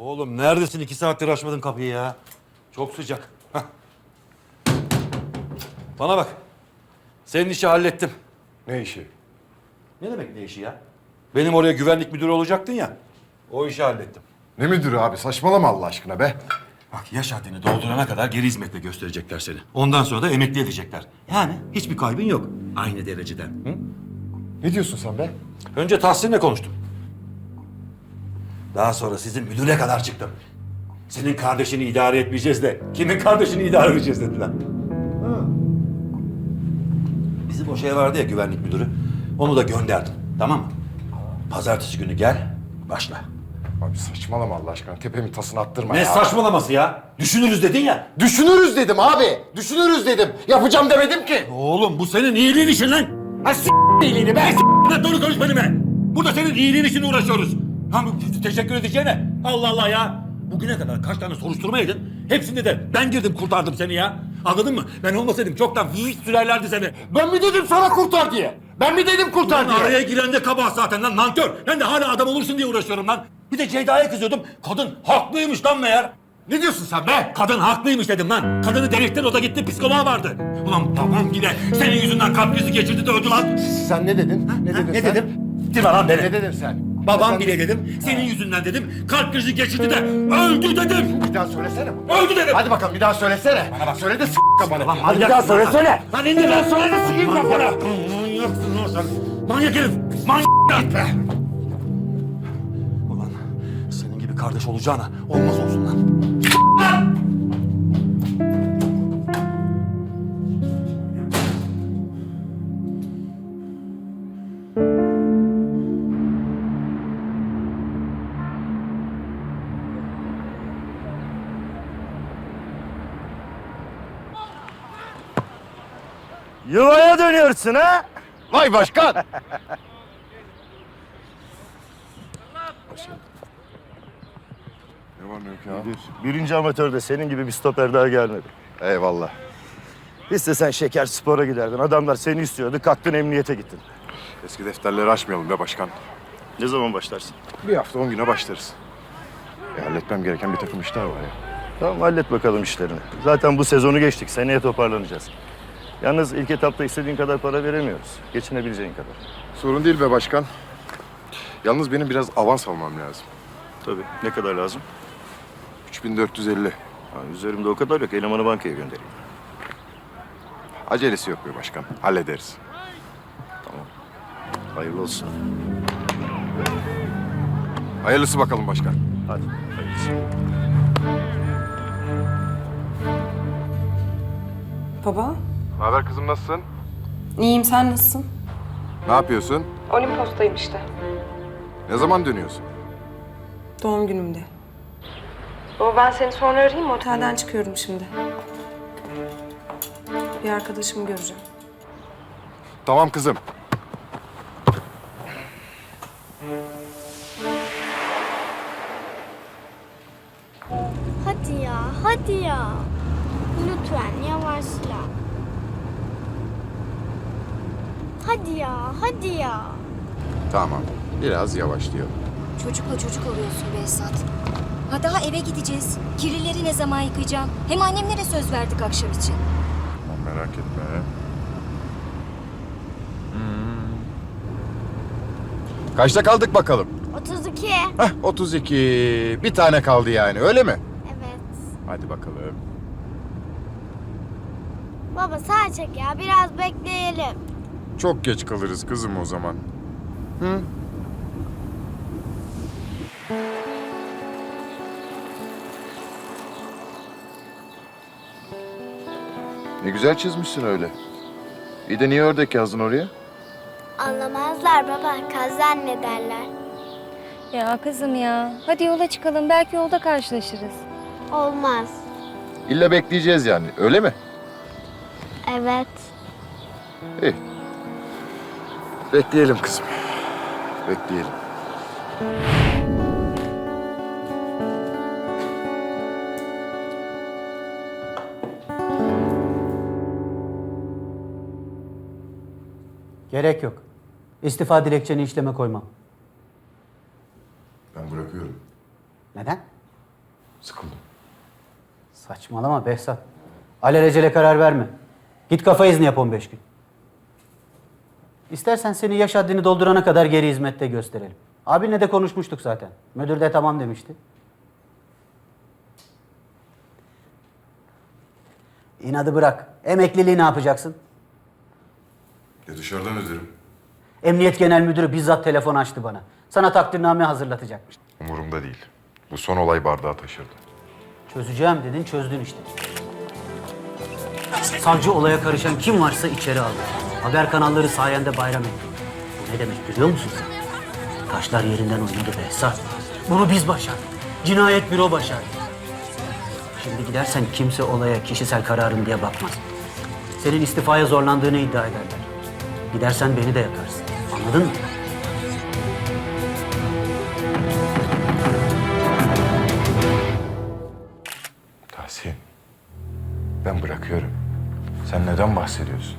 Oğlum neredesin? İki saattir açmadın kapıyı ya. Çok sıcak. Hah. Bana bak. Senin işi hallettim. Ne işi? Ne demek ne işi ya? Benim oraya güvenlik müdürü olacaktın ya. O işi hallettim. Ne müdürü abi? Saçmalama Allah aşkına be. Bak yaş haddini doldurana kadar geri hizmetle gösterecekler seni. Ondan sonra da emekli edecekler. Yani hiçbir kaybın yok. Aynı dereceden. Hı? Ne diyorsun sen be? Önce Tahsin'le konuştum. Daha sonra sizin müdüre kadar çıktım. Senin kardeşini idare etmeyeceğiz de kimin kardeşini idare edeceğiz dediler. Bizim o şey vardı ya güvenlik müdürü. Onu da gönderdim. Tamam mı? Pazartesi günü gel, başla. Abi saçmalama Allah aşkına. Tepemin tasını attırma Ne ya. saçmalaması ya? Düşünürüz dedin ya. Düşünürüz dedim abi. Düşünürüz dedim. Yapacağım demedim ki. Oğlum bu senin iyiliğin için lan. Ha s*** iyiliğini be. S*** doğru konuş benimle. Burada senin iyiliğin için uğraşıyoruz. Bu- teşekkür edeceğine. Allah Allah ya. Bugüne kadar kaç tane soruşturma yedin? Hepsinde de ben girdim kurtardım seni ya. Anladın mı? Ben olmasaydım çoktan hiç sürerlerdi seni. Ben mi dedim sana kurtar diye? Ben mi dedim kurtar Lan diye? araya giren de kabahat zaten lan nankör. Ben de hala adam olursun diye uğraşıyorum lan. Bir de Ceyda'ya kızıyordum. Kadın haklıymış lan meğer. Ne diyorsun sen be? Kadın haklıymış dedim lan. Kadını delirttin o da gitti psikoloğa vardı. Ulan babam bile senin yüzünden kalp krizi geçirdi de öldü lan. Sen ne dedin? Ne Ha, dedin ne sen? dedim? Mi lan beni? Ne dedin sen? Babam bile dedim. Senin yüzünden dedim. Kalp krizi geçirdi de öldü dedim. Bir daha söylesene. Öldü dedim. Hadi bakalım bir daha söylesene. Bana bak. Söyle de s*** kafanı. Lan Hadi bir daha söyle söyle. Lan indir lan söyle de sıkayım kafana. Manyaksın lan sen. Manyak herif. Manyak be. Ulan senin gibi kardeş olacağına olmaz olsun lan. Yuvaya dönüyorsun ha? Vay başkan. ne var ne yok ya? Birinci amatörde senin gibi bir stoper daha gelmedi. Eyvallah. İstesen şeker spora giderdin. Adamlar seni istiyordu. Kalktın emniyete gittin. Eski defterleri açmayalım be başkan. Ne zaman başlarsın? Bir hafta on güne başlarız. E, halletmem gereken bir takım işler var ya. Tamam hallet bakalım işlerini. Zaten bu sezonu geçtik. Seneye toparlanacağız. Yalnız ilk etapta istediğin kadar para veremiyoruz. Geçinebileceğin kadar. Sorun değil be başkan. Yalnız benim biraz avans almam lazım. Tabii. Ne kadar lazım? 3450. Ha, üzerimde o kadar yok. Elemanı bankaya göndereyim. Acelesi yok be başkan. Hallederiz. Hayırlı olsun. Hayırlısı bakalım başkan. Hadi. Hayırlısı. Baba, Ne haber kızım nasılsın? iyiyim sen nasılsın? Ne yapıyorsun? Olimpos'tayım işte. Ne zaman dönüyorsun? Doğum günümde. Baba ben seni sonra arayayım mı? Otelden çıkıyorum şimdi. Bir arkadaşımı göreceğim. Tamam kızım. Hadi ya, hadi ya. Lütfen yavaşla. Hadi ya, hadi ya. Tamam. Biraz yavaşlayalım. Çocukla çocuk oluyorsun Behzat. Ha daha eve gideceğiz. Kirlileri ne zaman yıkayacağım? Hem annemlere söz verdik akşam için. Tamam merak etme. Hmm. Kaçta kaldık bakalım? 32. Heh 32. Bir tane kaldı yani öyle mi? Evet. Hadi bakalım. Baba sağ çek ya, biraz bekleyelim. Çok geç kalırız kızım o zaman. Hı? Ne güzel çizmişsin öyle. Bir de niye ördek yazdın oraya? Anlamazlar baba, kaz anne derler. Ya kızım ya. Hadi yola çıkalım. Belki yolda karşılaşırız. Olmaz. İlla bekleyeceğiz yani öyle mi? Evet. İyi. Bekleyelim kızım. Bekleyelim. Gerek yok. İstifa dilekçeni işleme koymam. Ben bırakıyorum. Neden? Sıkıldım. Saçmalama Behzat. Alelacele karar verme. Git kafa izni yap 15 gün. İstersen seni yaş haddini doldurana kadar geri hizmette gösterelim. Abinle de konuşmuştuk zaten. Müdür de tamam demişti. İnadı bırak. Emekliliği ne yapacaksın? Ya dışarıdan öderim. Emniyet Genel Müdürü bizzat telefon açtı bana. Sana takdirname hazırlatacakmış. Umurumda değil. Bu son olay bardağı taşırdı. Çözeceğim dedin, çözdün işte. Savcı olaya karışan kim varsa içeri aldı. Haber kanalları sayende bayram etti. Bu ne demek biliyor musun sen? Taşlar yerinden oynadı Behzat. Bunu biz başardık. Cinayet büro başardı. Şimdi gidersen kimse olaya kişisel kararım diye bakmaz. Senin istifaya zorlandığını iddia ederler. Gidersen beni de yakarsın. Anladın mı? Tahsin. Ben bırakıyorum. Sen neden bahsediyorsun?